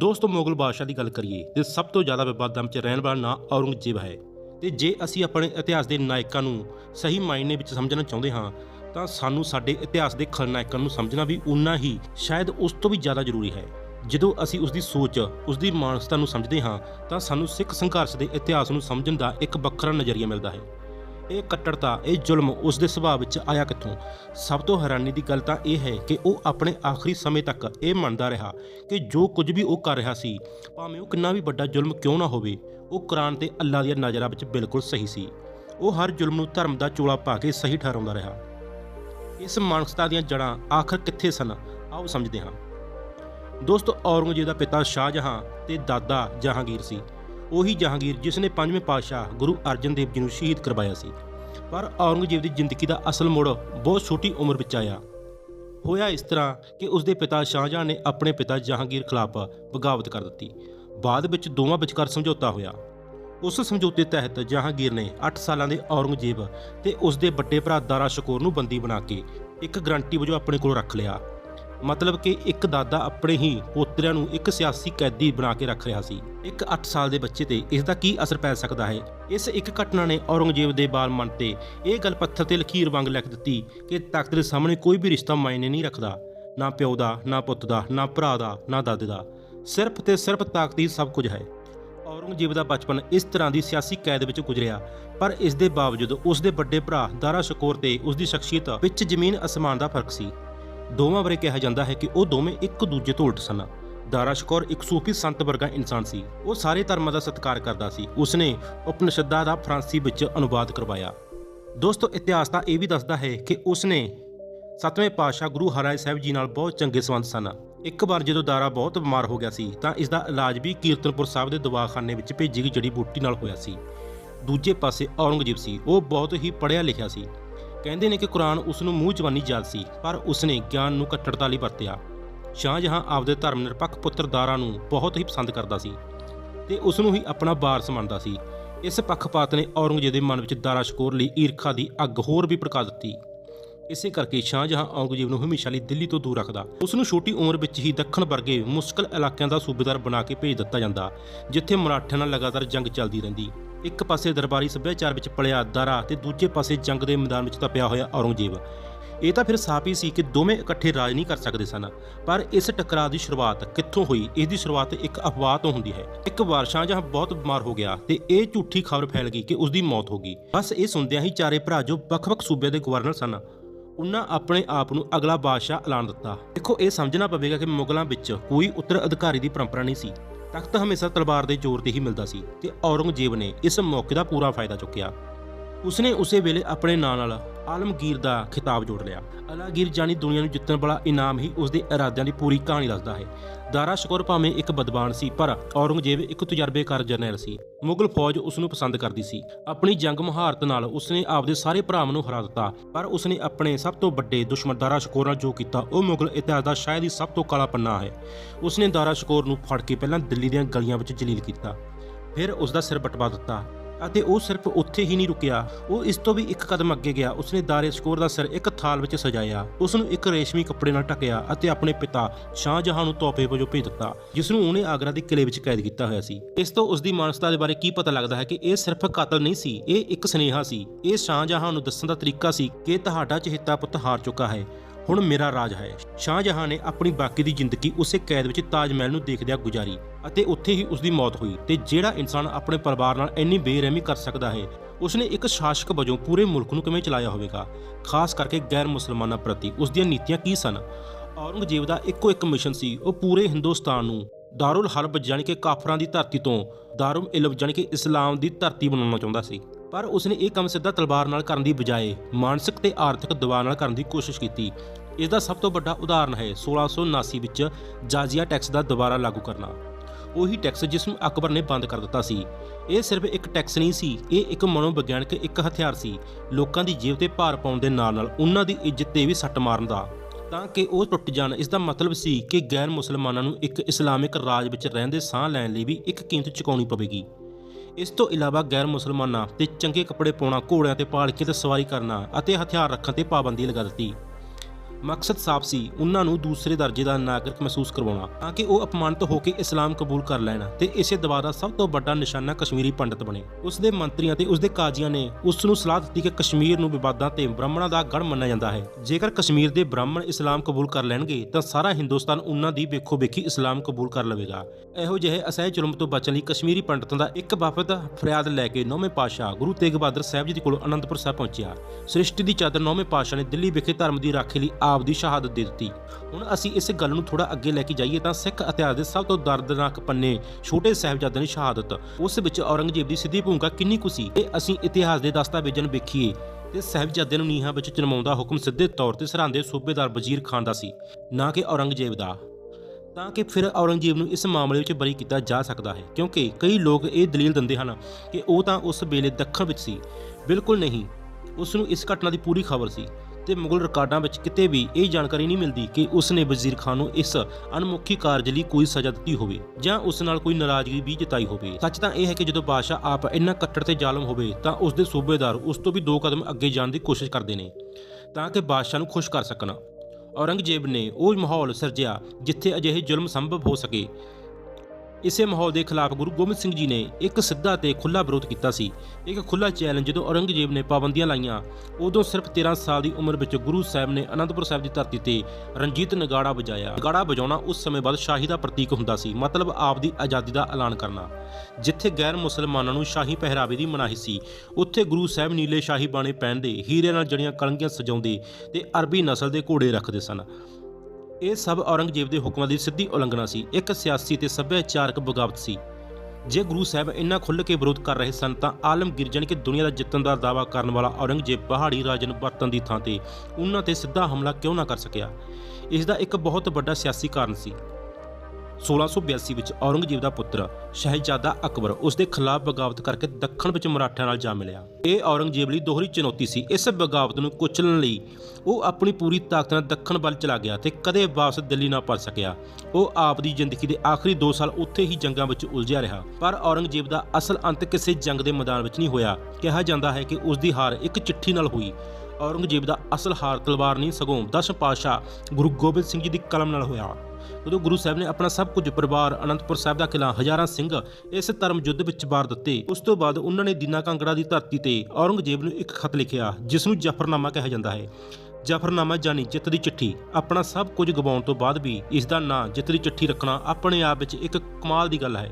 ਦੋਸਤੋ, ਮੁਗਲ ਬਾਦਸ਼ਾਹ ਦੀ ਗੱਲ ਕਰੀਏ ਤੇ ਸਭ ਤੋਂ ਜ਼ਿਆਦਾ ਵਿਵਾਦਾਂ ਵਿੱਚ ਰਹਿਣ ਵਾਲਾ ਨਾਂ ਔਰੰਗਜ਼ੇਬ ਹੈ। ਤੇ ਜੇ ਅਸੀਂ ਆਪਣੇ ਇਤਿਹਾਸ ਦੇ ਨਾਇਕਾਂ ਨੂੰ ਸਹੀ ਮਾਇਨੇ ਵਿੱਚ ਸਮਝਣਾ ਚਾਹੁੰਦੇ ਹਾਂ, ਤਾਂ ਸਾਨੂੰ ਸਾਡੇ ਇਤਿਹਾਸ ਦੇ ਖਲਨਾਇਕਾਂ ਨੂੰ ਸਮਝਣਾ ਵੀ ਉਨਾ ਹੀ ਸ਼ਾਇਦ ਉਸ ਤੋਂ ਵੀ ਜ਼ਿਆਦਾ ਜ਼ਰੂਰੀ ਹੈ। ਜਦੋਂ ਅਸੀਂ ਉਸ ਦੀ ਸੋਚ, ਉਸ ਦੀ ਮਾਨਸਤਾ ਨੂੰ ਸਮਝਦੇ ਹਾਂ, ਤਾਂ ਸਾਨੂੰ ਸਿੱਖ ਸੰਘਰਸ਼ ਦੇ ਇਤਿਹਾਸ ਨੂੰ ਸਮਝਣ ਦਾ ਇੱਕ ਵੱਖਰਾ ਨਜ਼ਰੀਆ ਮਿਲਦਾ ਹੈ। ਇਹ ਕੱਟੜਤਾ, ਇਹ ਜ਼ੁਲਮ ਉਸ ਦੇ ਸੁਭਾਅ ਵਿੱਚ ਆਇਆ ਕਿੱਥੋਂ? ਸਭ ਤੋਂ ਹੈਰਾਨੀ ਦੀ ਗੱਲ ਤਾਂ ਇਹ ਹੈ ਕਿ ਉਹ ਆਪਣੇ ਆਖਰੀ ਸਮੇਂ ਤੱਕ ਇਹ ਮੰਨਦਾ ਰਿਹਾ ਕਿ ਜੋ ਕੁਝ ਵੀ ਉਹ ਕਰ ਰਿਹਾ ਸੀ, ਭਾਵੇਂ ਉਹ ਕਿੰਨਾ ਵੀ ਵੱਡਾ ਜ਼ੁਲਮ ਕਿਉਂ ਨਾ ਹੋਵੇ, ਉਹ ਕੁਰਾਨ ਤੇ ਅੱਲਾ ਦੀਆਂ ਨਜ਼ਰਾਂ ਵਿੱਚ ਬਿਲਕੁਲ ਸਹੀ ਸੀ। ਉਹ ਹਰ ਜ਼ੁਲਮ ਨੂੰ ਧਰਮ ਦਾ ਚੋਲਾ ਪਾ ਕੇ ਸਹੀ ਠਹਿਰਾਉਂਦਾ ਰਿਹਾ। ਇਸ ਮਾਨਸਤਾ ਦੀਆਂ ਜੜ੍ਹਾਂ ਆਖਰ ਕਿੱਥੇ ਸਨ? ਆਓ ਸਮਝਦੇ ਹਾਂ। ਦੋਸਤੋ, ਔਰੰਗਜ਼ੇਬ ਦਾ ਪਿਤਾ ਸ਼ਾਹਜਹਾਂ ਤੇ ਦਾਦਾ ਜਹਾਂਗੀਰ ਸੀ। ਉਹੀ ਜਹਾਂਗੀਰ ਜਿਸ ਨੇ ਪੰਜਵੇਂ ਪਾਤਸ਼ਾਹ ਗੁਰੂ ਅਰਜਨ ਦੇਵ ਜੀ ਨੂੰ ਸ਼ਹੀਦ ਕਰਵਾਇਆ ਸੀ। ਪਰ ਔਰੰਗਜ਼ੇਬ ਦੀ ਜ਼ਿੰਦਗੀ ਦਾ ਅਸਲ ਮੋੜ ਬਹੁਤ ਛੋਟੀ ਉਮਰ ਵਿੱਚ ਆਇਆ। ਹੋਇਆ ਇਸ ਤਰ੍ਹਾਂ ਕਿ ਉਸ ਦੇ ਪਿਤਾ ਸ਼ਾਹਜਹਾਂ ਨੇ ਆਪਣੇ ਪਿਤਾ ਜਹਾਂਗੀਰ ਖਿਲਾਫ ਬਗਾਵਤ ਕਰ ਦਿੱਤੀ। ਬਾਅਦ ਵਿੱਚ ਦੋਵਾਂ ਵਿਚਕਾਰ ਸਮਝੌਤਾ ਹੋਇਆ। ਉਸ ਸਮਝੌਤੇ ਤਹਿਤ ਜਹਾਂਗੀਰ ਨੇ 8 ਸਾਲਾਂ ਦੇ ਔਰੰਗਜ਼ੇਬ ਤੇ ਉਸ ਦੇ ਵੱਡੇ ਭਰਾ ਦਾਰਾ ਸ਼ਕੋਰ ਨੂੰ ਬੰਦੀ ਬਣਾ ਕੇ ਇੱਕ ਗਰੰਟੀ ਵਜੋਂ ਆਪਣੇ ਕੋਲ ਰੱਖ ਲਿਆ। ਮਤਲਬ ਕਿ ਇੱਕ ਦਾਦਾ ਆਪਣੇ ਹੀ ਪੋਤਰਿਆਂ ਨੂੰ ਇੱਕ ਸਿਆਸੀ ਕੈਦੀ ਬਣਾ ਕੇ ਰੱਖ ਰਿਹਾ ਸੀ। ਇੱਕ 8 ਸਾਲ ਦੇ ਬੱਚੇ ਤੇ ਇਸ ਦਾ ਕੀ ਅਸਰ ਪੈ ਸਕਦਾ ਹੈ? ਇਸ ਇੱਕ ਘਟਨਾ ਨੇ ਔਰੰਗਜ਼ੇਬ ਦੇ ਬਾਲ ਮਨ ਤੇ ਇਹ ਗੱਲ ਪੱਥਰ ਤੇ ਲਖੀਰ ਵਾਂਗ ਲਿਖ ਦਿੱਤੀ ਕਿ ਤਖਤ ਦੇ ਸਾਹਮਣੇ ਕੋਈ ਵੀ ਰਿਸ਼ਤਾ ਮਾਇਨੇ ਨਹੀਂ ਰੱਖਦਾ। ਨਾ ਪਿਓ ਦਾ, ਨਾ ਪੁੱਤ ਦਾ, ਨਾ ਭਰਾ ਦਾ, ਨਾ ਦਾਦੇ ਦਾ। ਸਿਰਫ ਤੇ ਸਿਰਫ ਤਾਕਤ ਹੀ ਸਭ ਕੁਝ ਹੈ। ਔਰੰਗਜ਼ੇਬ ਦਾ ਬਚਪਨ ਇਸ ਤਰ੍ਹਾਂ ਦੀ ਸਿਆਸੀ ਕੈਦ ਵਿੱਚ ਗੁਜ਼ਰਿਆ, ਪਰ ਇਸ ਦੇ ਬਾਵਜੂਦ ਉਸ ਦੇ ਵੱਡੇ ਭਰਾ ਦਾਰਾ ਸ਼ਕੋਰ ਤੇ ਉਸ ਦੀ ਸ਼ਖਸੀਅਤ ਵਿੱਚ ਜ਼ਮੀਨ ਅਸਮਾਨ ਦਾ ਫ਼ਰਕ ਸੀ। ਦੋਵਾਂ ਬਾਰੇ ਕਿਹਾ ਜਾਂਦਾ ਹੈ ਕਿ ਉਹ ਦੋਵੇਂ ਇੱਕ ਦੂਜੇ ਤੋਂ ਉਲਟ ਸਨ। ਦਾਰਾ ਸ਼ਕੌਰ ਇੱਕ ਸੂਫੀ ਸੰਤ ਵਰਗਾ ਇਨਸਾਨ ਸੀ। ਉਹ ਸਾਰੇ ਧਰਮਾਂ ਦਾ ਸਤਿਕਾਰ ਕਰਦਾ ਸੀ। ਉਸਨੇ ਉਪਨਿਸ਼ਦਾਂ ਦਾ ਫਰਾਂਸੀ ਵਿੱਚ ਅਨੁਵਾਦ ਕਰਵਾਇਆ। ਦੋਸਤੋ, ਇਤਿਹਾਸ ਤਾਂ ਇਹ ਵੀ ਦੱਸਦਾ ਹੈ ਕਿ ਉਸਨੇ ਸਤਵੇਂ ਪਾਤਸ਼ਾਹ ਗੁਰੂ ਹਰਿਰਾਏ ਸਾਹਿਬ ਜੀ ਨਾਲ ਬਹੁਤ ਚੰਗੇ ਸੰਬੰਧ ਸਨ। ਇੱਕ ਵਾਰ ਜਦੋਂ ਦਾਰਾ ਬਹੁਤ ਬਿਮਾਰ ਹੋ ਗਿਆ ਸੀ, ਤਾਂ ਇਸ ਦਾ ਇਲਾਜ ਵੀ ਕੀਰਤਨਪੁਰ ਸਾਹਿਬ ਦੇ ਦਵਾਖਾਨੇ ਵਿੱਚ ਭੇਜੀ ਗਈ ਜੜੀ ਬੂਟੀ ਨਾਲ ਹੋਇਆ ਸੀ। ਦੂਜੇ ਪਾਸੇ ਔਰੰਗਜ਼ੇਬ ਸੀ। ਉਹ ਬਹੁਤ ਹੀ ਪੜ੍ਹਿਆ ਲਿਖਿਆ ਸੀ। ਕਹਿੰਦੇ ਨੇ ਕਿ ਕੁਰਾਨ ਉਸ ਨੂੰ ਮੂੰਹ ਜ਼ਬਾਨੀ ਯਾਦ ਸੀ, ਪਰ ਉਸ ਨੇ ਗਿਆਨ ਨੂੰ ਕੱਟੜਤਾ ਲਈ ਵਰਤਿਆ। ਸ਼ਾਹਜਹਾਂ ਆਪਦੇ ਧਰਮ ਨਿਰਪੱਖ ਪੁੱਤਰ ਦਾਰਾ ਨੂੰ ਬਹੁਤ ਹੀ ਪਸੰਦ ਕਰਦਾ ਸੀ ਤੇ ਉਸ ਨੂੰ ਹੀ ਆਪਣਾ ਵਾਰਸ ਮੰਨਦਾ ਸੀ। ਇਸ ਪੱਖਪਾਤ ਨੇ ਔਰੰਗਜ਼ੇਬ ਦੇ ਮਨ ਵਿੱਚ ਦਾਰਾ ਸ਼ਕੋਰ ਲਈ ਈਰਖਾ ਦੀ ਅੱਗ ਹੋਰ ਵੀ ਭੜਕਾ ਦਿੱਤੀ। ਇਸੇ ਕਰਕੇ ਸ਼ਾਹਜਹਾਂ ਔਰੰਗਜ਼ੇਬ ਨੂੰ ਹਮੇਸ਼ਾ ਲਈ ਦਿੱਲੀ ਤੋਂ ਦੂਰ ਰੱਖਦਾ। ਉਸ ਨੂੰ ਛੋਟੀ ਉਮਰ ਵਿੱਚ ਹੀ ਦੱਖਣ ਵਰਗੇ ਮੁਸ਼ਕਲ ਇਲਾਕਿਆਂ ਦਾ ਸੂਬੇਦਾਰ ਬਣਾ ਕੇ ਭੇਜ ਦਿੱਤਾ ਜਾਂਦਾ, ਜਿੱਥੇ ਮਰਾਠਿਆਂ ਨਾਲ ਲਗਾਤਾਰ ਜੰਗ ਚੱਲਦੀ ਰਹਿੰਦੀ। ਇੱਕ ਪਾਸੇ ਦਰਬਾਰੀ ਸੱਭਿਆਚਾਰ ਵਿੱਚ ਪਲਿਆ ਦਾਰਾ ਤੇ ਦੂਜੇ ਪਾਸੇ ਜੰਗ ਦੇ ਮੈਦਾਨ ਵਿੱਚ ਤਪਿਆ ਹੋਇਆ ਔਰੰਗਜ਼ੇਬ। ਇਹ ਤਾਂ ਫਿਰ ਸਾਫ਼ ਹੀ ਸੀ ਕਿ ਦੋਵੇਂ ਇਕੱਠੇ ਰਾਜ ਨਹੀਂ ਕਰ ਸਕਦੇ ਸਨ, ਪਰ ਇਸ ਟਕਰਾਅ ਦੀ ਸ਼ੁਰੂਆਤ ਕਿੱਥੋਂ ਹੋਈ, ਇਸ ਦੀ ਸ਼ੁਰੂਆਤ ਇੱਕ ਅਫਵਾਹ ਤੋਂ ਹੁੰਦੀ ਹੈ। ਇੱਕ ਵਾਰ ਸ਼ਾਹਜਹਾਂ ਬਹੁਤ ਬਿਮਾਰ ਹੋ ਗਿਆ ਤੇ ਇਹ ਝੂਠੀ ਖਬਰ ਫੈਲ ਗਈ ਕਿ ਉਸ ਦੀ ਮੌਤ ਹੋ ਗਈ। ਬਸ ਇਹ ਸੁਣਦਿਆਂ ਹੀ ਚਾਰੇ ਭਰਾ ਜੋ ਵੱਖ-ਵੱਖ ਸੂਬਿਆਂ ਦੇ ਗਵਰਨਰ ਸਨ ਉਹਨਾਂ ਆਪਣੇ ਆਪ ਨੂੰ ਅਗਲਾ ਬਾਦਸ਼ਾਹ ਐਲਾਨ ਦਿੱਤਾ। ਦੇਖੋ, ਇਹ ਸਮਝਣਾ ਪਵੇਗਾ ਕਿ ਮੁਗਲਾਂ ਵਿੱਚ ਕੋਈ ਉੱਤਰ ਅਧਿਕਾਰੀ ਦੀ ਪਰੰਪਰਾ ਨਹੀਂ ਸੀ। ਤਖਤ ਹਮੇਸ਼ਾ ਤਲਵਾਰ ਦੇ ਜ਼ੋਰ ਤੇ ਹੀ ਮਿਲਦਾ ਸੀ ਤੇ ਔਰੰਗਜ਼ੇਬ ਨੇ ਇਸ ਮੌਕੇ ਦਾ ਪੂਰਾ ਫਾਇਦਾ ਚੁੱਕਿਆ। ਉਸਨੇ ਉਸੇ ਵੇਲੇ ਆਪਣੇ ਨਾਂ ਨਾਲ ਆਲਮਗੀਰ ਦਾ ਖਿਤਾਬ ਜੋੜ ਲਿਆ। ਅਲਾਗੀਰ ਜਾਨੀ ਦੁਨੀਆ ਨੂੰ ਜਿੱਤਣ ਵਾਲਾ ਇਨਾਮ ਹੀ ਉਸਦੇ ਇਰਾਦਿਆਂ ਦੀ ਪੂਰੀ ਕਹਾਣੀ ਦੱਸਦਾ ਹੈ। ਦਾਰਾ ਸ਼ਕੌਰ ਭਾਵੇਂ ਇੱਕ ਬਦਬਾਨ ਸੀ, ਪਰ ਔਰੰਗਜ਼ੇਬ ਇੱਕ ਤਜਰਬੇਕਾਰ ਜਰਨੈਲ ਸੀ। ਮੁਗਲ ਫੌਜ ਉਸ ਨੂੰ ਪਸੰਦ ਕਰਦੀ ਸੀ। ਆਪਣੀ ਜੰਗ ਮਹਾਰਤ ਨਾਲ ਉਸਨੇ ਆਪਦੇ ਸਾਰੇ ਭਰਾਵਾਂ ਨੂੰ ਹਰਾ ਦਿੱਤਾ, ਪਰ ਉਸਨੇ ਆਪਣੇ ਸਭ ਤੋਂ ਵੱਡੇ ਦੁਸ਼ਮਣ ਦਾਰਾ ਸ਼ਕੌਰ ਨਾਲ ਜੋ ਕੀਤਾ, ਉਹ ਮੁਗਲ ਇਤਿਹਾਸ ਦਾ ਸ਼ਾਇਦ ਹੀ ਸਭ ਤੋਂ ਕਾਲਾ ਪੰਨਾ ਹੈ। ਉਸਨੇ ਦਾਰਾ ਸ਼ਕੌਰ ਨੂੰ ਫੜ ਕੇ ਪਹਿਲਾਂ ਦਿੱਲੀ ਦੀਆਂ ਗਲੀਆਂ ਵਿੱਚ ਜਲੀਲ ਕੀਤਾ। ਫਿਰ ਉਸ ਦਾ ਸਿਰ ਬਟਵਾ ਦਿੱਤਾ। ਅਤੇ ਉਹ ਸਿਰਫ ਉੱਥੇ ਹੀ ਨਹੀਂ ਰੁਕਿਆ। ਉਹ ਇਸ ਤੋਂ ਵੀ ਇੱਕ ਕਦਮ ਅੱਗੇ ਗਿਆ। ਉਸਨੇ ਦਾਰੇ ਸਕੋਰ ਦਾ ਸਿਰ ਇੱਕ ਥਾਲ ਵਿੱਚ ਸਜਾਇਆ। ਉਸ ਨੂੰ ਇੱਕ ਰੇਸ਼ਮੀ ਕੱਪੜੇ ਨਾਲ ਢੱਕਿਆ ਅਤੇ ਆਪਣੇ ਪਿਤਾ ਸ਼ਾਹਜਹਾਂ ਨੂੰ ਤੋਹਫੇ ਵਜੋਂ ਭੇਜ ਦਿੱਤਾ ਜਿਸ ਨੂੰ ਉਹਨੇ ਆਗਰਾ ਦੇ ਕਿਲੇ ਵਿੱਚ ਕੈਦ ਕੀਤਾ ਹੋਇਆ ਸੀ। ਇਸ ਤੋਂ ਉਸ ਦੀ ਮਾਨਸਤਾ ਦੇ ਬਾਰੇ ਕੀ ਪਤਾ ਲੱਗਦਾ ਹੈ ਕਿ ਇਹ ਸਿਰਫ ਕਾਤਲ ਨਹੀਂ ਸੀ, ਇਹ ਇੱਕ ਸਨੇਹਾ ਸੀ। ਇਹ ਸ਼ਾਹਜਹਾਂ ਨੂੰ ਦੱਸਣ ਦਾ ਤਰੀਕਾ ਸੀ ਕਿ ਤੁਹਾਡਾ ਚਹੇਤਾ ਪੁੱਤ ਹਾਰ ਚੁੱਕਾ ਹੈ। ਹੁਣ ਮੇਰਾ ਰਾਜ ਹੈ। ਸ਼ਾਹਜਹਾਂ ਨੇ ਆਪਣੀ ਬਾਕੀ ਦੀ ਜ਼ਿੰਦਗੀ ਉਸੇ ਕੈਦ ਵਿੱਚ ਤਾਜ ਮਹਿਲ ਨੂੰ ਦੇਖਦਿਆਂ ਗੁਜ਼ਾਰੀ ਅਤੇ ਉੱਥੇ ਹੀ ਉਸ ਦੀ ਮੌਤ ਹੋਈ ਤੇ ਜਿਹੜਾ ਇਨਸਾਨ ਆਪਣੇ ਪਰਿਵਾਰ ਨਾਲ ਇੰਨੀ ਬੇਰਹਿਮੀ ਕਰ ਸਕਦਾ ਹੈ, ਉਸਨੇ ਇੱਕ ਸ਼ਾਸਕ ਵਜੋਂ ਪੂਰੇ ਮੁਲਕ ਨੂੰ ਕਿਵੇਂ ਚਲਾਇਆ ਹੋਵੇਗਾ? ਖਾਸ ਕਰਕੇ ਗੈਰ ਮੁਸਲਮਾਨਾਂ ਪ੍ਰਤੀ ਉਸ ਦੀਆਂ ਨੀਤੀਆਂ ਕੀ ਸਨ? ਔਰੰਗਜ਼ੇਬ ਦਾ ਇੱਕੋ ਇੱਕ ਮਿਸ਼ਨ ਸੀ, ਉਹ ਪੂਰੇ ਹਿੰਦੁਸਤਾਨ ਨੂੰ ਦਾਰੁਲ ਹਰਬ ਜਾਣੀ ਕਿ ਕਾਫਰਾਂ ਦੀ ਧਰਤੀ ਤੋਂ ਦਾਰੁਲ ਇਲਮ ਜਾਣੀ ਕਿ ਇਸਲਾਮ ਦੀ ਧਰਤੀ ਬਣਾਉਣਾ ਚਾਹੁੰਦਾ ਸੀ। ਪਰ ਉਸਨੇ ਇਹ ਕੰਮ ਸਿੱਧਾ ਤਲਵਾਰ ਨਾਲ ਕਰਨ ਦੀ ਬਜਾਏ ਮਾਨਸਿਕ ਤੇ ਆਰਥਿਕ ਦਬਾਅ ਨਾਲ ਕਰਨ ਦੀ ਕੋਸ਼ਿਸ਼ ਕੀਤੀ। ਇਸ ਦਾ ਸਭ ਤੋਂ ਵੱਡਾ ਉਦਾਹਰਨ ਹੈ 1679 ਵਿੱਚ ਜਾਜ਼ੀਆ ਟੈਕਸ ਦਾ ਦੁਬਾਰਾ ਲਾਗੂ ਕਰਨਾ। ਉਹੀ ਟੈਕਸ ਜਿਸ ਨੂੰ ਅਕਬਰ ਨੇ ਬੰਦ ਕਰ ਦਿੱਤਾ ਸੀ। ਇਹ ਸਿਰਫ ਇੱਕ ਟੈਕਸ ਨਹੀਂ ਸੀ, ਇਹ ਇੱਕ ਮਨੋਵਿਗਿਆਨਕ ਇੱਕ ਹਥਿਆਰ ਸੀ। ਲੋਕਾਂ ਦੀ ਜੇਬ ਤੇ ਭਾਰ ਪਾਉਣ ਦੇ ਨਾਲ ਨਾਲ ਉਹਨਾਂ ਦੀ ਇੱਜ਼ਤ ਤੇ ਵੀ ਸੱਟ ਮਾਰਨ ਦਾ। ਤਾਂ ਕਿ ਉਹ ਟੁੱਟ ਜਾਣ ਇਸ ਦਾ ਮਤਲਬ ਸੀ ਕਿ ਗੈਰ ਮੁਸਲਮਾਨਾਂ ਨੂੰ ਇੱਕ ਇਸਲਾਮਿਕ ਰਾਜ ਵਿੱਚ ਰਹਿੰਦੇ ਸਾਹ ਲੈਣ ਲਈ ਵੀ ਇੱਕ ਕੀਮਤ ਚੁਕਾਉਣੀ ਪਵੇਗੀ। ਇਸ ਤੋਂ ਇਲਾਵਾ ਗੈਰ ਮੁਸਲਮਾਨਾਂ ਤੇ ਚੰਗੇ ਕੱਪੜੇ ਪਾਉਣਾ, ਘੋੜਿਆਂ ਤੇ ਪਾਲਕੀ ਤੇ ਸਵਾਰੀ ਕਰਨਾ ਅਤੇ ਹਥਿਆਰ ਰੱਖਣ ਤੇ ਪਾਬੰਦੀ ਲਗਾ ਦਿੱਤੀ। ਮਕਸਦ ਸਾਫ਼ ਸੀ ਉਹਨਾਂ ਨੂੰ ਦੂਸਰੇ ਦਰਜੇ ਦਾ ਨਾਗਰਿਕ ਮਹਿਸੂਸ ਕਰਵਾਉਣਾ, ਤਾਂ ਕਿ ਉਹ ਅਪਮਾਨਿਤ ਹੋ ਕੇ ਇਸਲਾਮ ਕਬੂਲ ਕਰ ਲੈਣ ਤੇ ਇਸੇ ਦਬਾਅ ਸਭ ਤੋਂ ਵੱਡਾ ਨਿਸ਼ਾਨਾ ਕਸ਼ਮੀਰੀ ਪੰਡਤ ਬਣੇ। ਉਸ ਦੇ ਮੰਤਰੀਆਂ ਤੇ ਉਸ ਦੇ ਕਾਜ਼ੀਆਂ ਨੇ ਉਸ ਨੂੰ ਸਲਾਹ ਦਿੱਤੀ ਕਿ ਕਸ਼ਮੀਰ ਨੂੰ ਵਿਵਾਦਾਂ ਤੇ ਬ੍ਰਾਹਮਣਾਂ ਦਾ ਗੜ ਮੰਨਿਆ ਜਾਂਦਾ ਹੈ। ਜੇਕਰ ਕਸ਼ਮੀਰ ਦੇ ਬ੍ਰਾਹਮਣ ਇਸਲਾਮ ਕਬੂਲ ਕਰ ਲੈਣਗੇ, ਤਾਂ ਸਾਰਾ ਹਿੰਦੁਸਤਾਨ ਉਹਨਾਂ ਦੀ ਵੇਖੋ ਵੇਖੀ ਇਸਲਾਮ ਕਬੂਲ ਕਰ ਲਵੇਗਾ। ਇਹੋ ਜਿਹੇ ਅਸਹਿ ਜ਼ੁਲਮ ਤੋਂ ਬਚਣ ਲਈ ਕਸ਼ਮੀਰੀ ਪੰਡਤਾਂ ਦਾ ਇੱਕ ਵਫਦ ਫਰਿਆਦ ਲੈ ਕੇ ਨੌਵੇਂ ਪਾਤਸ਼ਾਹ ਗੁਰੂ ਤੇਗ ਬਹਾਦਰ ਸਾਹਿਬ ਜੀ ਦੇ ਕੋਲ ਅਨੰਦਪੁਰ ਸਾਹਿਬ ਪਹੁੰਚਿਆ। ਸ੍ਰਿਸ਼ਟੀ ਦੀ ਚਾਦਰ ਨੌਵੇਂ ਪਾਤਸ਼ਾਹ ਨੇ ਦਿੱਲੀ ਵਿਖੇ ਧਰਮ ਦੀ ਰਾਖੀ ਲਈ ਆਪ ਦੀ ਸ਼ਹਾਦਤ ਦੇ ਦਿੱਤੀ। ਹੁਣ ਅਸੀਂ ਇਸ ਗੱਲ ਨੂੰ ਥੋੜਾ ਅੱਗੇ ਲੈ ਕੇ ਜਾਈਏ ਤਾਂ ਸਿੱਖ ਇਤਿਹਾਸ ਦੇ ਸਭ ਤੋਂ ਦਰਦਨਾਕ ਪੰਨੇ ਛੋਟੇ ਸਾਹਿਬਜ਼ਾਦਿਆਂ ਦੀ ਸ਼ਹਾਦਤ। ਉਸ ਵਿੱਚ ਔਰੰਗਜ਼ੇਬ ਦੀ ਸਿੱਧੀ ਭੂਮਿਕਾ ਕਿੰਨੀ ਕੁ ਸੀ, ਇਹ ਅਸੀਂ ਇਤਿਹਾਸ ਦੇ ਦਸਤਾਵੇਜ਼ਾਂ ਨੂੰ ਵੇਖੀਏ। ਤੇ ਸਾਹਿਬਜ਼ਾਦਿਆਂ ਨੂੰ ਨੀਹਾਂ ਵਿੱਚ ਚਨਮਾਉਂਦਾ ਹੁਕਮ ਸਿੱਧੇ ਤੌਰ ਤੇ ਸਰਹੰਦੇ ਸੂਬੇਦਾਰ ਵਜ਼ੀਰ ਖਾਨ ਦਾ ਸੀ, ਨਾ ਕਿ ਔਰੰਗਜ਼ੇਬ ਦਾ। ਤਾਂ ਕਿ ਫਿਰ ਔਰੰਗਜ਼ੇਬ ਨੂੰ ਇਸ ਮਾਮਲੇ ਵਿੱਚ ਬਰੀ ਕੀਤਾ ਜਾ ਸਕਦਾ ਹੈ, ਕਿਉਂਕਿ ਕਈ ਲੋਕ ਇਹ ਦਲੀਲ ਦਿੰਦੇ ਹਨ ਕਿ ਉਹ ਤਾਂ ਉਸ ਵੇਲੇ ਦੱਖਣ ਵਿੱਚ ਸੀ। ਬਿਲਕੁਲ ਨਹੀਂ, ਉਸ ਨੂੰ ਇਸ ਘਟਨਾ ਦੀ ਪੂਰੀ ਖਬਰ ਸੀ। ਤੇ ਮੁਗਲ ਰਿਕਾਰਡਾਂ ਵਿੱਚ ਕਿਤੇ ਵੀ ਇਹ ਜਾਣਕਾਰੀ ਨਹੀਂ ਮਿਲਦੀ ਕਿ ਉਸ ਨੇ ਵਜ਼ੀਰ ਖਾਨ ਨੂੰ ਇਸ ਅਨਮੁਖੀ ਕਾਰਜ ਲਈ ਕੋਈ ਸਜ਼ਾ ਦਿੱਤੀ ਹੋਵੇ ਜਾਂ ਉਸ ਨਾਲ ਕੋਈ ਨਾਰਾਜ਼ਗੀ ਵੀ ਜਤਾਈ ਹੋਵੇ। ਸੱਚ ਤਾਂ ਇਹ ਹੈ ਕਿ ਜਦੋਂ ਬਾਦਸ਼ਾਹ ਆਪ ਇੰਨਾ ਕੱਟੜ ਤੇ ਜ਼ਾਲਮ ਹੋਵੇ ਤਾਂ ਉਸ ਦੇ ਸੂਬੇਦਾਰ ਉਸ ਤੋਂ ਵੀ ਦੋ ਕਦਮ ਅੱਗੇ ਜਾਣ ਦੀ ਕੋਸ਼ਿਸ਼ ਕਰਦੇ ਨੇ, ਤਾਂ ਕਿ ਬਾਦਸ਼ਾਹ ਨੂੰ ਖੁਸ਼ ਕਰ ਸਕਣ। ਔਰੰਗਜ਼ੇਬ ਨੇ ਉਹ ਮਾਹੌਲ ਸਿਰਜਿਆ ਜਿੱਥੇ ਅਜਿਹੇ ਜ਼ੁਲਮ ਸੰਭਵ ਹੋ ਸਕੇ। ਇਸੇ ਮਾਹੌਲ ਦੇ ਖਿਲਾਫ ਗੁਰੂ ਗੋਬਿੰਦ ਸਿੰਘ ਜੀ ਨੇ ਇੱਕ ਸਿੱਧਾ ਤੇ ਖੁੱਲਾ ਵਿਰੋਧ ਕੀਤਾ ਸੀ। ਇੱਕ ਖੁੱਲਾ ਚੈਲੰਜ ਜਦੋਂ ਔਰੰਗਜ਼ੇਬ ਨੇ ਪਾਬੰਦੀਆਂ ਲਾਈਆਂ, ਉਦੋਂ ਸਿਰਫ 13 ਸਾਲ ਦੀ ਉਮਰ ਵਿੱਚ ਗੁਰੂ ਸਾਹਿਬ ਨੇ ਅਨੰਦਪੁਰ ਸਾਹਿਬ ਦੀ ਧਰਤੀ ਤੇ ਰਣਜੀਤ ਨਗਾੜਾ ਵਜਾਇਆ। ਨਗਾੜਾ ਵਜਾਉਣਾ ਉਸ ਸਮੇਂ ਬਾਅਦ ਸ਼ਾਹੀ ਦਾ ਪ੍ਰਤੀਕ ਹੁੰਦਾ ਸੀ, ਮਤਲਬ ਆਪ ਦੀ ਆਜ਼ਾਦੀ ਦਾ ਐਲਾਨ ਕਰਨਾ। ਜਿੱਥੇ ਗੈਰ ਮੁਸਲਮਾਨਾਂ ਨੂੰ ਸ਼ਾਹੀ ਪਹਿਰਾਵੇ ਦੀ ਮਨਾਹੀ ਸੀ, ਉੱਥੇ ਗੁਰੂ ਸਾਹਿਬ ਨੀਲੇ ਸ਼ਾਹੀ ਬਾਣੇ ਪਹਿਨਦੇ ਹੀਰੇ ਨਾਲ ਜੜੀਆਂ ਕਲੰਗੀਆਂ ਸਜਾਉਂਦੇ ਤੇ ਅਰਬੀ ਨਸਲ ਦੇ ਘੋੜੇ ਰੱਖਦੇ ਸਨ। ਇਹ ਸਭ ਔਰੰਗਜ਼ੇਬ ਦੇ ਹੁਕਮਾਂ ਦੀ ਸਿੱਧੀ ਉਲੰਘਣਾ ਸੀ। ਇੱਕ ਸਿਆਸੀ ਤੇ ਸੱਭਿਆਚਾਰਕ ਬਗਾਵਤ ਸੀ। ਜੇ ਗੁਰੂ ਸਾਹਿਬ ਇੰਨਾ ਖੁੱਲ੍ਹ ਕੇ ਵਿਰੋਧ ਕਰ ਰਹੇ ਸਨ ਤਾਂ ਆਲਮਗੀਰ ਜਾਣੀ ਕਿ ਦੁਨੀਆ ਦਾ ਜਿੱਤਣ ਦਾ ਦਾਅਵਾ ਕਰਨ ਵਾਲਾ ਔਰੰਗਜ਼ੇਬ ਪਹਾੜੀ ਰਾਜ ਨੂੰ ਵਰਤਣ ਦੀ ਥਾਂ ਤੇ ਉਹਨਾਂ ਤੇ ਸਿੱਧਾ ਹਮਲਾ ਕਿਉਂ ਨਾ ਕਰ ਸਕਿਆ? ਇਸ ਦਾ ਇੱਕ ਬਹੁਤ ਵੱਡਾ ਸਿਆਸੀ ਕਾਰਨ ਸੀ। 1682 ਵਿੱਚ ਔਰੰਗਜ਼ੇਬ ਦਾ ਪੁੱਤਰ ਸ਼ਹਿਜ਼ਾਦਾ ਅਕਬਰ ਉਸ ਦੇ ਖਿਲਾਫ ਬਗਾਵਤ ਕਰਕੇ ਦੱਖਣ ਵਿੱਚ ਮਰਾਠਿਆਂ ਨਾਲ ਜਾ ਮਿਲਿਆ। ਇਹ ਔਰੰਗਜ਼ੇਬ ਲਈ ਦੋਹਰੀ ਚੁਣੌਤੀ ਸੀ। ਇਸ ਬਗਾਵਤ ਨੂੰ ਕੁਚਲਣ ਲਈ ਉਹ ਆਪਣੀ ਪੂਰੀ ਤਾਕਤ ਨਾਲ ਦੱਖਣ ਵੱਲ ਚਲਾ ਗਿਆ ਤੇ ਕਦੇ ਵਾਪਸ ਦਿੱਲੀ ਨਾ ਪਰਤ ਸਕਿਆ। ਉਹ ਆਪ ਦੀ ਜ਼ਿੰਦਗੀ ਦੇ ਆਖਰੀ 2 ਸਾਲ ਉੱਥੇ ਹੀ ਜੰਗਾਂ ਵਿੱਚ ਉਲਝਿਆ ਰਿਹਾ। ਪਰ ਔਰੰਗਜ਼ੇਬ ਦਾ ਅਸਲ ਅੰਤ ਕਿਸੇ ਜੰਗ ਦੇ ਮੈਦਾਨ ਵਿੱਚ ਨਹੀਂ ਹੋਇਆ। ਕਿਹਾ ਜਾਂਦਾ ਹੈ ਕਿ ਉਸ ਦੀ ਹਾਰ ਇੱਕ ਚਿੱਠੀ ਨਾਲ ਹੋਈ। ਔਰੰਗਜ਼ੇਬ ਦਾ ਅਸਲ ਹਾਰ ਤਲਵਾਰ ਨਹੀਂ, ਸਗੋਂ ਦਸ ਪਾਤਸ਼ਾਹ ਗੁਰੂ ਗੋਬਿੰਦ ਸਿੰਘ ਜੀ ਦੀ ਕਲਮ ਨਾਲ ਹੋਇਆ। ਉਦੋਂ ਗੁਰੂ ਸਾਹਿਬ ਨੇ ਆਪਣਾ ਸਭ ਕੁਝ ਪਰਿਵਾਰ ਅਨੰਦਪੁਰ ਸਾਹਿਬ ਦਾ ਕਿਲਾ ਹਜ਼ਾਰਾਂ ਸਿੰਘ ਇਸ ਧਰਮ ਯੁੱਧ ਵਿੱਚ ਵਾਰ ਦਿੱਤੇ। ਉਸ ਤੋਂ ਬਾਅਦ ਉਹਨਾਂ ਨੇ ਦੀਨਾ ਕਾਂਗੜਾ ਦੀ ਧਰਤੀ ਤੇ ਔਰੰਗਜ਼ੇਬ ਨੂੰ ਇੱਕ ਖਤ ਲਿਖਿਆ ਜਿਸ ਨੂੰ ਜਫਰਨਾਮਾ ਕਿਹਾ ਜਾਂਦਾ ਹੈ। ਜਫਰਨਾਮਾ ਜਾਨੀ ਜਿੱਤ ਦੀ ਚਿੱਠੀ। ਆਪਣਾ ਸਭ ਕੁਝ ਗਵਾਉਣ ਤੋਂ ਬਾਅਦ ਵੀ ਇਸ ਦਾ ਨਾਂ ਜਿੱਤ ਦੀ ਚਿੱਠੀ ਰੱਖਣਾ ਆਪਣੇ ਆਪ ਵਿੱਚ ਇੱਕ ਕਮਾਲ ਦੀ ਗੱਲ ਹੈ।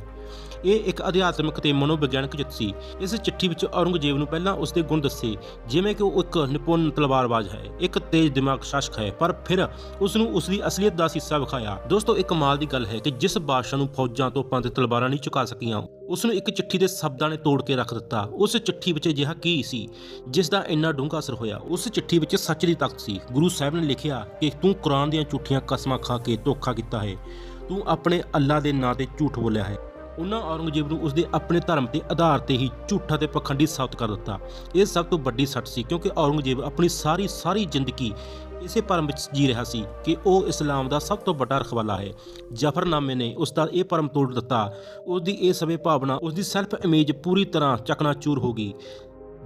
ਇਹ ਇੱਕ ਅਧਿਆਤਮਿਕ ਤੇ ਮਨੋਵਿਗਿਆਨਕ ਜਿੱਤ ਸੀ। ਇਸ ਚਿੱਠੀ ਵਿੱਚ ਔਰੰਗਜ਼ੇਬ ਨੂੰ ਪਹਿਲਾਂ ਉਸ ਦੇ ਗੁਣ ਦੱਸੇ, ਜਿਵੇਂ ਕਿ ਉਹ ਇੱਕ ਨਿਪੁੰਨ ਤਲਵਾਰਬਾਜ਼ ਹੈ, ਇੱਕ ਤੇਜ਼ ਦਿਮਾਗ ਸ਼ਾਸਕ ਹੈ, ਪਰ ਫਿਰ ਉਸ ਨੂੰ ਉਸ ਦੀ ਅਸਲੀਅਤ ਦਾ ਹਿੱਸਾ ਵਿਖਾਇਆ। ਦੋਸਤੋ ਇੱਕ ਮਾਲ ਦੀ ਗੱਲ ਹੈ ਕਿ ਜਿਸ ਬਾਦਸ਼ਾਹ ਨੂੰ ਫੌਜਾਂ ਤੋਂ ਤੇ ਤਲਵਾਰਾਂ ਨਹੀਂ ਝੁਕਾ ਸਕੀਆਂ, ਉਸ ਨੂੰ ਇੱਕ ਚਿੱਠੀ ਦੇ ਸ਼ਬਦਾਂ ਨੇ ਤੋੜ ਕੇ ਰੱਖ ਦਿੱਤਾ। ਉਸ ਚਿੱਠੀ ਵਿੱਚ ਅਜਿਹਾ ਕੀ ਸੀ, ਜਿਸ ਦਾ ਇੰਨਾ ਡੂੰਘਾ ਅਸਰ ਹੋਇਆ? ਉਸ ਚਿੱਠੀ ਵਿੱਚ ਸੱਚ ਦੀ ਤਾਕਤ ਸੀ। ਗੁਰੂ ਸਾਹਿਬ ਨੇ ਲਿਖਿਆ ਕਿ ਤੂੰ ਕੁਰਾਨ ਦੀਆਂ ਝੂਠੀਆਂ ਕਸਮਾਂ ਖਾ ਕੇ ਧੋਖਾ ਕੀਤਾ ਹੈ। ਤੂੰ ਆਪਣੇ ਅੱਲਾ ਦੇ ਨਾਂ ਤੇ ਝੂਠ ਬੋਲਿਆ ਹੈ। ਉਹਨਾਂ ਔਰੰਗਜ਼ੇਬ ਨੂੰ ਉਸਦੇ ਆਪਣੇ ਧਰਮ ਦੇ ਆਧਾਰ ਤੇ ਹੀ ਝੂਠਾ ਤੇ ਪਖੰਡੀ ਸਾਬਤ ਕਰ ਦਿੱਤਾ। ਇਹ ਸਭ ਤੋਂ ਵੱਡੀ ਸੱਟ ਸੀ ਕਿਉਂਕਿ ਔਰੰਗਜ਼ੇਬ ਆਪਣੀ ਸਾਰੀ ਸਾਰੀ ਜ਼ਿੰਦਗੀ ਇਸੇ ਭਰਮ ਵਿੱਚ ਜੀ ਰਿਹਾ ਸੀ ਕਿ ਉਹ ਇਸਲਾਮ ਦਾ ਸਭ ਤੋਂ ਵੱਡਾ ਰਖਵਾਲਾ ਹੈ। ਜਫਰਨਾਮੇ ਨੇ ਉਸ ਦਾ ਇਹ ਭਰਮ ਤੋੜ ਦਿੱਤਾ। ਉਸ ਦੀ ਇਹ ਸਵੇ ਭਾਵਨਾ ਉਸ ਦੀ ਸੈਲਫ ਇਮੇਜ ਪੂਰੀ ਤਰ੍ਹਾਂ ਚਕਨਾਚੂਰ ਹੋ ਗਈ।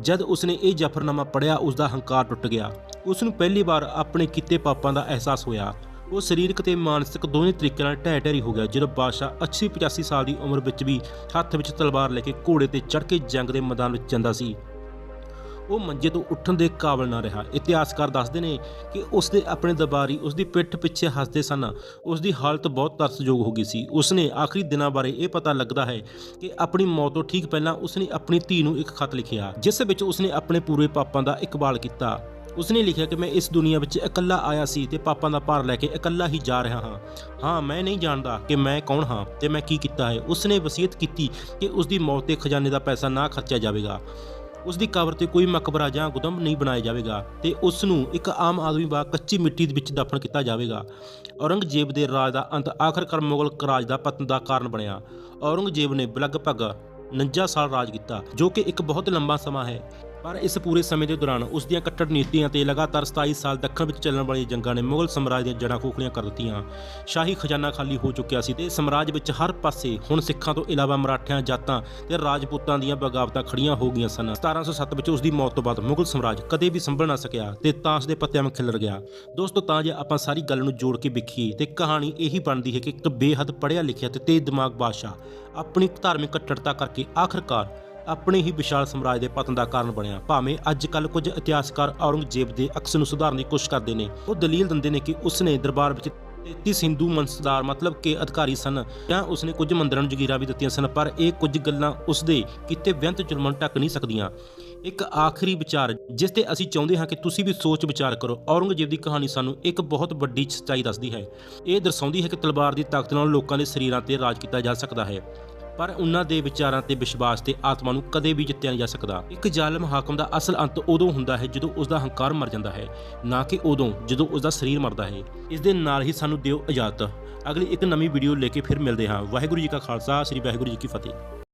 ਜਦ ਉਸਨੇ ਇਹ ਜਫਰਨਾਮਾ ਪੜਿਆ ਉਸ ਦਾ ਹੰਕਾਰ ਟੁੱਟ ਗਿਆ। ਉਸ ਨੂੰ ਪਹਿਲੀ ਵਾਰ ਆਪਣੇ ਕੀਤੇ ਪਾਪਾਂ ਦਾ ਅਹਿਸਾਸ ਹੋਇਆ। ਉਹ ਸਰੀਰਕ ਤੇ ਮਾਨਸਿਕ ਦੋਵੇਂ ਤਰੀਕੇ ਨਾਲ ਢਹਿ ਢੇਰੀ ਹੋ ਗਿਆ, ਜਦੋਂ ਬਾਦਸ਼ਾਹ 80 85 ਸਾਲ ਦੀ ਉਮਰ ਵਿੱਚ ਵੀ ਹੱਥ ਵਿੱਚ ਤਲਵਾਰ ਲੈ ਕੇ ਘੋੜੇ ਤੇ ਚੜ੍ਹ ਕੇ ਜੰਗ ਦੇ ਮੈਦਾਨ ਵਿੱਚ ਜਾਂਦਾ ਸੀ। ਉਹ ਮੰਜੇ ਤੋਂ ਉੱਠਣ ਦੇ ਕਾਬਲ ਨਾ ਰਿਹਾ। ਇਤਿਹਾਸਕਾਰ ਦੱਸਦੇ ਨੇ ਕਿ ਉਸ ਦੇ ਆਪਣੇ ਦਰਬਾਰੀ ਉਸ ਦੀ ਪਿੱਠ ਪਿੱਛੇ ਹੱਸਦੇ ਸਨ। ਉਸ ਦੀ ਹਾਲਤ ਬਹੁਤ ਤਰਸਯੋਗ ਹੋ ਗਈ ਸੀ। ਉਸ ਨੇ ਆਖਰੀ ਦਿਨਾਂ ਬਾਰੇ ਇਹ ਪਤਾ ਲੱਗਦਾ ਹੈ ਕਿ ਆਪਣੀ ਮੌਤ ਤੋਂ ਠੀਕ ਪਹਿਲਾਂ ਉਸ ਨੇ ਆਪਣੀ ਧੀ ਨੂੰ ਇੱਕ ਖਤ ਲਿਖਿਆ, ਜਿਸ ਵਿੱਚ ਉਸ ਨੇ ਆਪਣੇ ਪੂਰੇ ਪਾਪਾਂ ਦਾ ਇਕਬਾਲ ਕੀਤਾ। ਉਸਨੇ ਲਿਖਿਆ ਕਿ ਮੈਂ ਇਸ ਦੁਨੀਆ ਵਿੱਚ ਇਕੱਲਾ ਆਇਆ ਸੀ ਤੇ ਪਾਪਾਂ ਦਾ ਭਾਰ ਲੈ ਕੇ ਇਕੱਲਾ ਹੀ ਜਾ ਰਿਹਾ ਹਾਂ। ਹਾਂ, ਮੈਂ ਨਹੀਂ ਜਾਣਦਾ ਕਿ ਮੈਂ ਕੌਣ ਹਾਂ ਤੇ ਮੈਂ ਕੀ ਕੀਤਾ ਹੈ। ਉਸਨੇ ਵਸੀਅਤ ਕੀਤੀ ਕਿ ਉਸ ਦੀ ਮੌਤ ਤੇ ਖਜ਼ਾਨੇ ਦਾ ਪੈਸਾ ਨਾ ਖਰਚਿਆ ਜਾਵੇਗਾ। ਉਸ ਦੀ ਕਬਰ ਤੇ ਕੋਈ ਮਕਬਰਾ ਜਾਂ ਗੁਦਮ ਨਹੀਂ ਬਣਾਇਆ ਜਾਵੇਗਾ ਤੇ ਉਸ ਨੂੰ ਇੱਕ ਆਮ ਆਦਮੀ ਵਾਂਗ ਕੱਚੀ ਮਿੱਟੀ ਦੇ ਵਿੱਚ ਦਫਨ ਕੀਤਾ ਜਾਵੇਗਾ। ਔਰੰਗਜ਼ੇਬ ਦੇ ਰਾਜ ਦਾ ਅੰਤ ਆਖਰਕਾਰ ਮੁਗਲ ਰਾਜ ਦਾ ਪਤਨ ਦਾ ਕਾਰਨ ਬਣਿਆ। ਔਰੰਗਜ਼ੇਬ ਨੇ ਲਗਭਗ 49 ਸਾਲ ਰਾਜ ਕੀਤਾ, ਜੋ ਕਿ ਇੱਕ ਬਹੁਤ ਲੰਬਾ ਸਮਾਂ ਹੈ। ਪਰ ਇਸ ਪੂਰੇ ਸਮੇਂ ਦੇ ਦੌਰਾਨ ਉਸ ਦੀਆਂ ਕੱਟੜ ਨੀਤੀਆਂ ਤੇ ਲਗਾਤਾਰ 27 ਸਾਲ ਦੱਖਣ ਵਿੱਚ ਚੱਲਣ ਵਾਲੀਆਂ ਜੰਗਾਂ ਨੇ ਮੁਗਲ ਸਾਮਰਾਜ ਦੀਆਂ ਜੜ੍ਹਾਂ ਖੋਖਲੀਆਂ ਕਰ ਦਿੱਤੀਆਂ। ਸ਼ਾਹੀ ਖਜ਼ਾਨਾ ਖਾਲੀ ਹੋ ਚੁੱਕਿਆ ਸੀ ਤੇ ਸਾਮਰਾਜ ਵਿੱਚ ਹਰ ਪਾਸੇ ਹੁਣ ਸਿੱਖਾਂ ਤੋਂ ਇਲਾਵਾ ਮਰਾਠਿਆਂ, ਜਾਤਾਂ ਤੇ ਰਾਜਪੂਤਾਂ ਦੀਆਂ ਬਗਾਵਤਾਂ ਖੜੀਆਂ ਹੋ ਗਈਆਂ ਸਨ। 1707 ਵਿੱਚ ਉਸ ਦੀ ਮੌਤ ਤੋਂ ਬਾਅਦ ਮੁਗਲ ਸਾਮਰਾਜ ਕਦੇ ਵੀ ਸੰਭਲ ਨਾ ਸਕਿਆ ਤੇ ਤਾਂਸ ਦੇ ਪੱਤਿਆਂ ਵਿੱਚ ਖਿਲਰ ਗਿਆ। ਦੋਸਤੋ, ਤਾਂ ਜੇ ਆਪਾਂ ਸਾਰੀ ਗੱਲ ਨੂੰ ਜੋੜ ਕੇ ਵੇਖੀਏ ਤੇ ਕਹਾਣੀ ਇਹੀ ਬਣਦੀ ਹੈ ਕਿ ਇੱਕ ਬੇਹੱਦ ਪੜ੍ਹਿਆ ਲਿਖਿਆ ਤੇ ਤੇਜ਼ ਦਿਮਾਗ ਬਾਦਸ਼ਾਹ ਆਪਣੀ ਧਾਰਮਿਕ ਕੱਟੜਤਾ ਕਰਕੇ ਆਖਰਕਾਰ ਆਪਣੇ ਹੀ ਵਿਸ਼ਾਲ ਸਾਮਰਾਜ ਦੇ ਪਤਨ ਦਾ ਕਾਰਨ ਬਣਿਆ। ਭਾਵੇਂ ਅੱਜ ਕੱਲ ਕੁਝ ਇਤਿਹਾਸਕਾਰ ਔਰੰਗਜ਼ੇਬ ਦੇ ਅਕਸ ਨੂੰ ਸੁਧਾਰਨ ਦੀ ਕੋਸ਼ਿਸ਼ ਕਰਦੇ ਨੇ, ਉਹ ਦਲੀਲ ਦਿੰਦੇ ਨੇ ਕਿ ਉਸਨੇ ਦਰਬਾਰ ਵਿੱਚ 33 ਹਿੰਦੂ ਮੰਸਦਾਰ ਮਤਲਬ ਕਿ ਅਧਿਕਾਰੀ ਸਨ ਜਾਂ ਉਸਨੇ ਕੁਝ ਮੰਦਰਾਂ ਨੂੰ ਜਗੀਰਾਂ ਵੀ ਦਿੱਤੀਆਂ ਸਨ, ਪਰ ਇਹ ਕੁਝ ਗੱਲਾਂ ਉਸਦੇ ਕਿਤੇ ਵਿਅੰਤ ਜ਼ੁਲਮਾਂ ਨੂੰ ਢੱਕ ਨਹੀਂ ਸਕਦੀਆਂ। ਇੱਕ ਆਖਰੀ ਵਿਚਾਰ, ਜਿਸ ਤੇ ਅਸੀਂ ਚਾਹੁੰਦੇ ਹਾਂ ਕਿ ਤੁਸੀਂ ਵੀ ਸੋਚ ਵਿਚਾਰ ਕਰੋ, ਔਰੰਗਜ਼ੇਬ ਦੀ ਕਹਾਣੀ ਸਾਨੂੰ ਇੱਕ ਬਹੁਤ ਵੱਡੀ ਸੱਚਾਈ ਦੱਸਦੀ ਹੈ। ਇਹ ਦਰਸਾਉਂਦੀ ਹੈ ਕਿ ਤਲਵਾਰ ਦੀ ਤਾਕਤ ਨਾਲ ਲੋਕਾਂ ਦੇ ਸਰੀਰਾਂ ਤੇ ਰਾਜ ਕੀਤਾ ਜਾ ਸਕਦਾ ਹੈ। ਪਰ ਉਹਨਾਂ ਦੇ ਵਿਚਾਰਾਂ ਤੇ ਵਿਸ਼ਵਾਸ ਤੇ ਆਤਮਾ ਨੂੰ ਕਦੇ ਵੀ ਜਿੱਤਿਆ ਨਹੀਂ ਜਾ ਸਕਦਾ। ਇੱਕ ਜ਼ਾਲਮ ਹਾਕਮ ਦਾ ਅਸਲ ਅੰਤ ਉਦੋਂ ਹੁੰਦਾ ਹੈ ਜਦੋਂ ਉਸ ਦਾ ਹੰਕਾਰ ਮਰ ਜਾਂਦਾ ਹੈ, ਨਾ ਕਿ ਉਦੋਂ ਜਦੋਂ ਉਸ ਦਾ ਸਰੀਰ ਮਰਦਾ ਹੈ। ਇਸ ਦੇ ਨਾਲ ਹੀ ਸਾਨੂੰ ਦਿਓ ਇਜਾਜ਼ਤ। ਅਗਲੀ ਇੱਕ ਨਵੀਂ ਵੀਡੀਓ ਲੈ ਕੇ ਫਿਰ ਮਿਲਦੇ ਹਾਂ। ਵਾਹਿਗੁਰੂ ਜੀ ਕਾ ਖਾਲਸਾ, ਸ੍ਰੀ ਵਾਹਿਗੁਰੂ ਜੀ ਕੀ ਫਤਿਹ।